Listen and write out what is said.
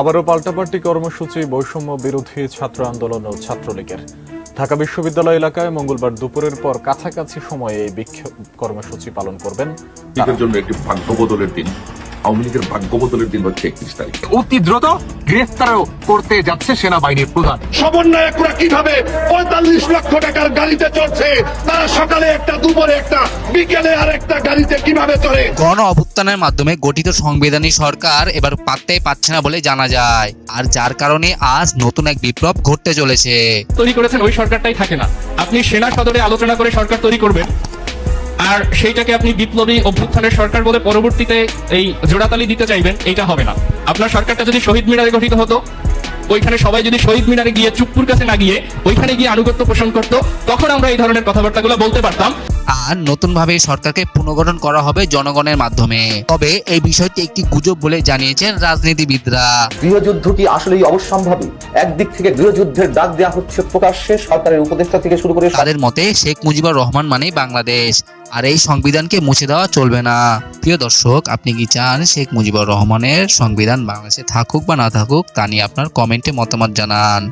আবারও পাল্টাপাল্টি কর্মসূচি বৈষম্য বিরোধী ছাত্র আন্দোলন ও ছাত্রলীগের। ঢাকা বিশ্ববিদ্যালয় এলাকায় মঙ্গলবার দুপুরের পর কাছাকাছি সময়ে এই বিক্ষোভ কর্মসূচি পালন করবেন। লীগের জন্য একটি ভাগ্য বদলের দিন। আওয়ামী লীগের ভাগ্য বদলের দিন হচ্ছে একত্রিশ তারিখ। অতি দ্রুত গ্রেফতারও করতে যাচ্ছে সেনাবাহিনীর প্রধান। সমন্বয়করা কীভাবে পঁয়তাল্লিশ লক্ষ টাকার গাড়িতে চড়ছে। তারা সকালে একটা দুপুরে একটা বিকেলে আর একটা গাড়িতে কীভাবে চড়ে? গণ অভ্যুত্থানের মাধ্যমে গঠিত সংবিধানী সরকার এবার পাত্তাই পাচ্ছে না বলে জানা যায়। আর যার কারণে আজ নতুন এক বিপ্লব ঘটতে চলেছে। তৈরি করেছেন ওই সরকারটাই থাকে না। আপনি সেনা সদরে আলোচনা করে সরকার তৈরি করবেন। আর সেইটাকে আপনি বিপ্লবী অভ্যুত্থানের সরকার বলে পরবর্তীতে এই জোড়াতালি দিতে চাইবেন এটা হবে না। আপনার সরকারটা যদি শহীদ মিনারে গঠিত হতো ওইখানে সবাই যদি শহীদ মিনারে গিয়ে চুপ্পুর কাছে না গিয়ে ওইখানে গিয়ে আনুগত্য পোষণ করতো তখন আমরা এই ধরনের কথাবার্তাগুলো বলতে পারতাম। আর নতুনভাবে সরকারকে পুনর্গঠন করা হবে জনগণের মাধ্যমে। তবে এই বিষয়টি একটি গুজব বলে জানিয়েছেন রাজনীতিবিদরা। গৃহযুদ্ধ কি আসলেই অবশ্যম্ভাবী। একদিক থেকে গৃহযুদ্ধের ডাক দেওয়া হচ্ছে প্রকাশ্যে সরকারের উপদেষ্টা থেকে শুরু করে তাদের মতে শেখ মুজিবুর রহমান মানেই বাংলাদেশ। আর এই সংবিধানকে মুছে দেওয়া চলবে না। প্রিয় দর্শক, আপনি কি চান শেখ মুজিবুর রহমানের সংবিধান বাংলাদেশে থাকুক বা না থাকুক তা নিয়ে আপনার কমেন্টে মতামত জানান।